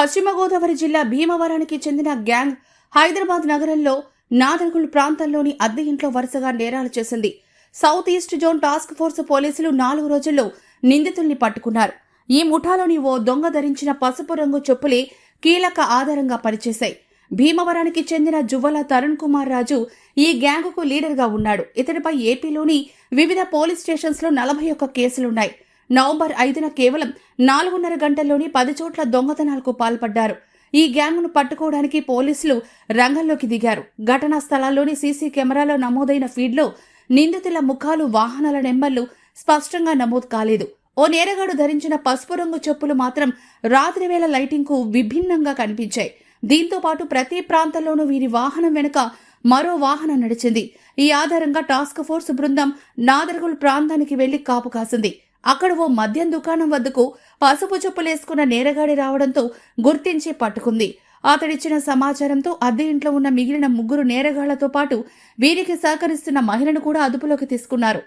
పశ్చిమ గోదావరి జిల్లా భీమవరానికి చెందిన గ్యాంగ్ హైదరాబాద్ నగరంలో నాదర్గుల్ ప్రాంతంలోని అద్దె ఇంట్లో వరుసగా నేరాలు చేసింది. South east zone task force పోలీసులు నాలుగు రోజుల్లో నిందితుల్ని పట్టుకున్నారు. ఈ ముఠాలోని ఓ దొంగ ధరించిన పసుపు రంగు చెప్పులే కీలక ఆధారంగా పనిచేశాయి. భీమవరానికి చెందిన జువ్వల తరుణ్ కుమార్ రాజు ఈ గ్యాంగుకు లీడర్గా ఉన్నాడు. ఇతడిపై ఏపీలోని వివిధ పోలీస్ స్టేషన్స్లో నలభై ఒక్క కేసులున్నాయి. నవంబర్ ఐదున కేవలం నాలుగున్నర గంటల్లోని పది చోట్ల దొంగతనాలకు పాల్పడ్డారు. ఈ గ్యాంగ్ను పట్టుకోవడానికి పోలీసులు రంగంలోకి దిగారు. ఘటనా స్థలాల్లోని సీసీ కెమెరాలో నమోదైన ఫీడ్లో నిందితుల ముఖాలు వాహనాల నెంబర్లు స్పష్టంగా నమోదు కాలేదు. ఓ నేరగాడు ధరించిన పసుపు రంగు చెప్పులు మాత్రం రాత్రి వేళ లైటింగ్కు విభిన్నంగా కనిపించాయి. దీంతో పాటు ప్రతి ప్రాంతంలోనూ వీరి వాహనం వెనుక మరో వాహనం నడిచింది. ఈ ఆధారంగా టాస్క్ ఫోర్స్ బృందం నాదర్గుల్ ప్రాంతానికి వెళ్ళి కాపు కాసింది. అక్కడ ఓ మద్యం దుకాణం వద్దకు పసుపు చెప్పులేసుకున్న నేరగాడి రావడంతో గుర్తించి పట్టుకుంది. అతడిచ్చిన సమాచారంతో అద్దె ఇంట్లో ఉన్న మిగిలిన ముగ్గురు నేరగాళ్ళతో పాటు వీరికి సహకరిస్తున్న మహిళను కూడా అదుపులోకి తీసుకున్నారు.